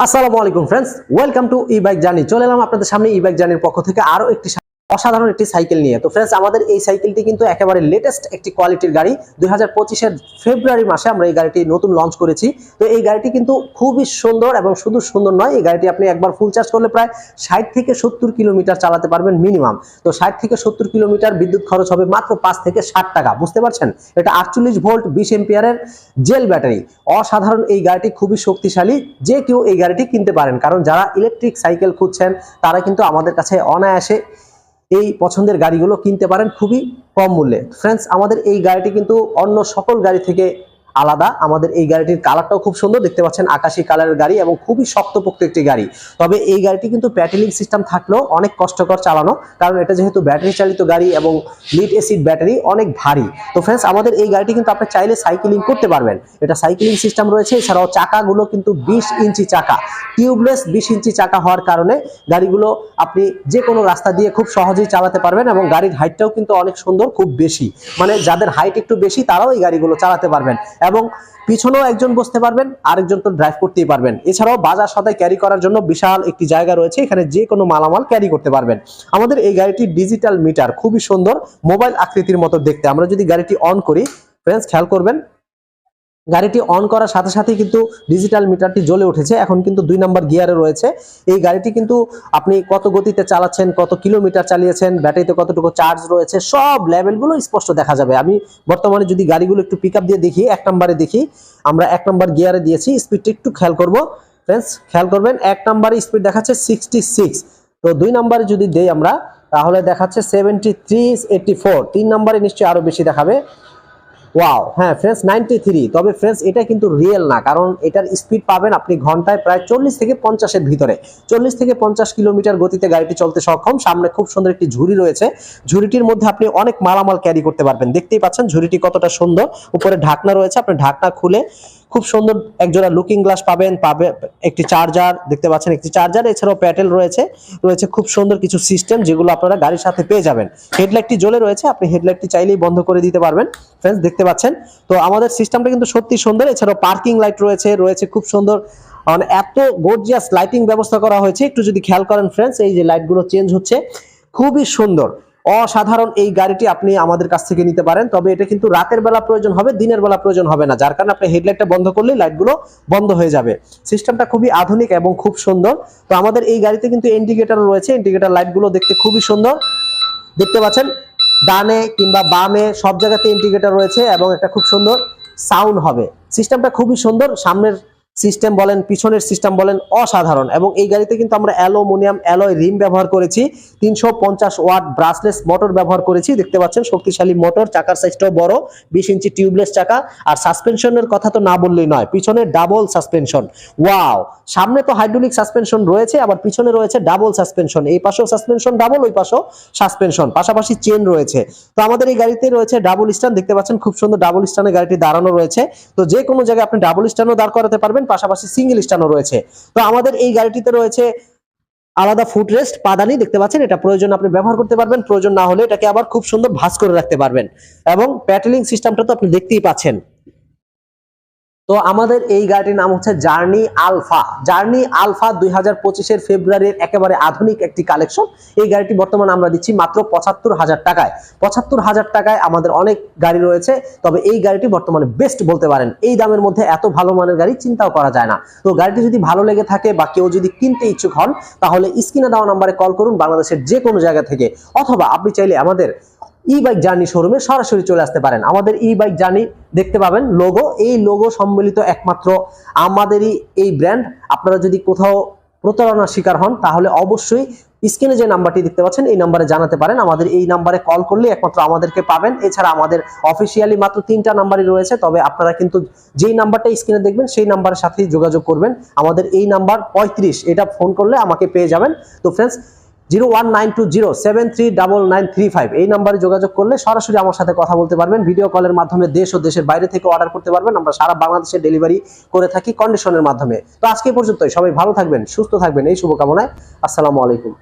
আসসালামু আলাইকুম friends welcome to e bike journey চলে এলাম আপনাদের সামনে ই বাইক জার্নির পক্ষ থেকে আরও একটি অসাধারণ একটি সাইকেল নিয়ে। তো ফ্রেন্ডস আমাদের এই সাইকেলটি কিন্তু একেবারে লেটেস্ট একটি কোয়ালিটির গাড়ি। দুই হাজার ফেব্রুয়ারি মাসে আমরা এই গাড়িটি নতুন লঞ্চ করেছি। তো এই গাড়িটি কিন্তু খুবই সুন্দর এবং শুধু সুন্দর নয়, এই গাড়িটি আপনি একবার ফুল চার্জ করলে প্রায় ষাট থেকে সত্তর কিলোমিটার চালাতে পারবেন মিনিমাম তো ষাট থেকে সত্তর কিলোমিটার বিদ্যুৎ খরচ হবে মাত্র পাঁচ থেকে ষাট টাকা, বুঝতে পারছেন? এটা আটচল্লিশ ভোল্ট, বিশ এম্পিয়ারের জেল ব্যাটারি। অসাধারণ এই গাড়িটি খুবই শক্তিশালী, যে কেউ এই গাড়িটি কিনতে পারেন। কারণ যারা ইলেকট্রিক সাইকেল খুঁজছেন, তারা কিন্তু আমাদের কাছে অনায়াসে এই পছন্দের গাড়িগুলো কিনতে পারেন খুবই কম মূল্যে। ফ্রেন্ডস আমাদের এই গাড়িটি কিন্তু অন্য সকল গাড়ি থেকে আলাদা। আমাদের এই গাড়িটির কালারটাও খুব সুন্দর। দেখতে পাচ্ছেন আকাশি কালারের গাড়ি এবং খুবই শক্তপোক্ত একটি গাড়ি। তবে এই গাড়িটি কিন্তু প্যাটেলিং সিস্টেম থাকলেও অনেক কষ্টকর চালানো, কারণ এটা যেহেতু ব্যাটারি চালিত গাড়ি এবং লিড এসিড ব্যাটারি অনেক ভারী। তো ফ্রেন্ডস আমাদের এই গাড়িটি কিন্তু আপনি চাইলে সাইকেলিং করতে পারবেন। এটা সাইকেলিং সিস্টেম রয়েছে। এছাড়াও চাকাগুলো কিন্তু বিশ ইঞ্চি চাকা টিউবলেস বিশ ইঞ্চি চাকা হওয়ার কারণে গাড়িগুলো আপনি যে কোনো রাস্তা দিয়ে খুব সহজেই চালাতে পারবেন এবং গাড়ির হাইটটাও কিন্তু অনেক সুন্দর, খুব বেশি। মানে যাদের হাইট একটু বেশি, তারাও এই গাড়িগুলো চালাতে পারবেন। এবং পিছনেও একজন বসতে পারবেন, আরেকজন তো ড্রাইভ করতেই পারবেন। এছাড়াও বাজার সাথে ক্যারি করার জন্য বিশাল একটি জায়গা রয়েছে, এখানে যে কোনো মালামাল ক্যারি করতে পারবেন। আমাদের এই গাড়িটি ডিজিটাল মিটার খুবই সুন্দর মোবাইল আকৃতির মতো দেখতে। আমরা যদি গাড়িটি অন করি ফ্রেন্ডস খেয়াল করবেন গাড়িটি অন করার সাথে সাথে কিন্তু ডিজিটাল মিটারটি জ্বলে উঠেছে। এখন কিন্তু দুই নাম্বার গিয়ারে রয়েছে। এই গাড়িটি কিন্তু আপনি কত গতিতে চালাচ্ছেন, কত কিলোমিটার চালিয়েছেন ব্যাটারিতে কতটুকু চার্জ রয়েছে, সব লেভেলগুলো স্পষ্ট দেখা যাবে। আমি বর্তমানে যদি গাড়িগুলো একটু পিক দিয়ে দেখি, এক নম্বরে দেখি, আমরা এক নম্বর গিয়ারে দিয়েছি স্পিডটি একটু খেয়াল করব। ফ্রেন্ডস খেয়াল করবেন, এক নম্বরে স্পিড দেখাচ্ছে সিক্সটি সিক্স তো দুই নম্বরে যদি দেই আমরা, তাহলে দেখাচ্ছে সেভেন্টি থ্রি এইটটি ফোর তিন নম্বরে নিশ্চয়ই আরও বেশি দেখাবে। ওয়াও হ্যাঁ ফ্রেন্ডস নাইনটি থ্রি তবে ফ্রেন্ডস এটা কিন্তু রিয়েল না, কারণ এটার স্পিড পাবেন আপনি ঘন্টায় প্রায় চল্লিশ থেকে পঞ্চাশের ভিতরে। চল্লিশ থেকে পঞ্চাশ কিলোমিটার গতিতে গাড়িটি চলতে সক্ষম। সামনে খুব সুন্দর একটি ঝুড়ি রয়েছে। ঝুড়িটির মধ্যে আপনি অনেক মালামাল ক্যারি করতে পারবেন। দেখতেই পাচ্ছেন ঝুড়িটি কতটা সুন্দর। উপরে ঢাকনা রয়েছে। আপনি ঢাকনা খুলে খুব সুন্দর একজোড়া লুকিং গ্লাস পাবেন, পাবে, একটি চার্জার দেখতে পাচ্ছেন একটি চার্জার এছাড়াও প্যাটেল রয়েছে রয়েছে খুব সুন্দর কিছু সিস্টেম যেগুলো আপনারা গাড়ির সাথে পেয়ে যাবেন। হেডলাইটটি জ্বলে রয়েছে, আপনি হেডলাইটটি চাইলেই বন্ধ করে দিতে পারবেন। ফ্রেন্ডস দেখতে পাচ্ছেন? তো আমাদের সিস্টেমটা কিন্তু সত্যি সুন্দর, এছাড়াও পার্কিং লাইট রয়েছে রয়েছে খুব সুন্দর মানে এত গর্জিয়াস লাইটিং ব্যবস্থা করা হয়েছে। একটু যদি খেয়াল করেন ফ্রেন্ডস এই যে লাইটগুলো চেঞ্জ হচ্ছে, খুবই সুন্দর। অসাধারণ এই গাড়িটি আপনি আমাদের কাছ থেকে নিতে পারেন। তবে এটা কিন্তু রাতের বেলা প্রয়োজন হবে, দিনের বেলা প্রয়োজন হবে না। যার কারণে আপনি হেডলাইটটা বন্ধ করলেই লাইটগুলো বন্ধ হয়ে যাবে। সিস্টেমটা খুবই আধুনিক এবং খুব সুন্দর। তো আমাদের এই গাড়িতে কিন্তু ইন্ডিকেটর রয়েছে। ইন্ডিকেটর লাইটগুলো দেখতে খুবই সুন্দর। দেখতে পাচ্ছেন? ডানে কিংবা বামে সব জায়গাতে ইন্ডিকেটর রয়েছে এবং একটা খুব সুন্দর সাউন্ড হবে। সিস্টেমটা খুবই সুন্দর। সামনের সিস্টেম বলেন, পিছনের সিস্টেম বলেন অসাধারণ। এবং এই গাড়িতে কিন্তু আমরা অ্যালুমিনিয়াম অ্যালয় রিম ব্যবহার করেছি, তিনশো পঞ্চাশ ওয়াট ব্রাসলেস মোটর ব্যবহার করেছি, দেখতে পাচ্ছেন শক্তিশালী মোটর, চাকার সাইজটাও বড়, বিশ ইঞ্চি টিউবলেস চাকা। আর সাসপেনশনের কথা তো না বললেই নয়, পিছনে ডাবল সাসপেনশন। ওয়াও! সামনে তো হাইড্রোলিক সাসপেনশন রয়েছে, আবার পিছনে রয়েছে ডাবল সাসপেনশন। এই পাশেও সাসপেনশন ডাবল, ওই পাশেও সাসপেনশন, পাশাপাশি চেন রয়েছে। তো আমাদের এই গাড়িতে রয়েছে ডাবল স্ট্যান্ড, দেখতে পাচ্ছেন খুব সুন্দর ডাবল স্ট্যান্ডে গাড়িটি দাঁড়ানো রয়েছে। তো যে কোনো জায়গায় আপনি ডাবল স্ট্যান্ডও দাঁড় করাতে পারবেন পাশাপাশি সিঙ্গেল স্টানও রয়েছে। তো আমাদের এই গাড়িটিতে রয়েছে আলাদা ফুট রেস্ট পাদানি, দেখতে পাচ্ছেন? এটা প্রয়োজন আপনি ব্যবহার করতে পারবেন, প্রয়োজন না হলে এটাকে আবার খুব সুন্দর ভাস করে রাখতে পারবেন। এবং প্যাটেলিং সিস্টেমটা তো আপনি দেখতেই পাচ্ছেন। তো আমাদের এই গাড়িটির নাম হচ্ছে জার্নি আলফা জার্নি আলফা দুই হাজার পঁচিশের ফেব্রুয়ারির একেবারে আধুনিক একটি কালেকশন এই গাড়িটি বর্তমানে আমরা দিচ্ছি মাত্র পঁচাত্তর হাজার টাকায়। পঁচাত্তর হাজার টাকায় আমাদের অনেক গাড়ি রয়েছে, তবে এই গাড়িটি বর্তমানে বেস্ট বলতে পারেন। এই দামের মধ্যে এত ভালো মানের গাড়ি চিন্তাও করা যায় না। তো গাড়িটি যদি ভালো লেগে থাকে বা কেউ যদি কিনতে ইচ্ছুক হন, তাহলে স্ক্রিনে দেওয়া নাম্বারে কল করুন বাংলাদেশের যে কোনো জায়গা থেকে। অথবা আপনি চাইলে আমাদের ই বাইক জার্নি শোরুমে সরাসরি চলে আসতে পারেন। আমাদের ই বাইক জার্নি দেখতে পাবেন লোগো এই লোগো সম্মিলিত একমাত্র আমাদেরই এই ব্র্যান্ড আপনারা যদি কোথাও প্রতারণার শিকার হন, তাহলে অবশ্যই স্ক্রিনে যে নাম্বারটি দেখতে পাচ্ছেন, এই নাম্বারে জানাতে পারেন। আমাদের এই নাম্বারে কল করলে একমাত্র আমাদেরকে পাবেন। এছাড়া আমাদের অফিসিয়ালি মাত্র তিনটা নাম্বারই রয়েছে, তবে আপনারা কিন্তু যেই নাম্বারটা স্ক্রিনে দেখবেন, সেই নাম্বারের সাথেই যোগাযোগ করবেন। আমাদের এই নাম্বার পঁয়ত্রিশ, এটা ফোন করলে আমাকে পেয়ে যাবেন। তো friends zero one nine two zero seven three double nine three five. এই নাম্বারে যোগাযোগ করলে সরাসরি আমার সাথে কথা বলতে পারবেন। ভিডিও কলের মাধ্যমে দেশ ও দেশের বাইরে থেকে অর্ডার করতে পারবেন। আমরা সারা বাংলাদেশে ডেলিভারি করে থাকি কন্ডিশনের মাধ্যমে। তো আজকে পর্যন্তই। সবাই ভালো থাকবেন, সুস্থ থাকবেন। এই শুভকামনায় আসসালামু আলাইকুম।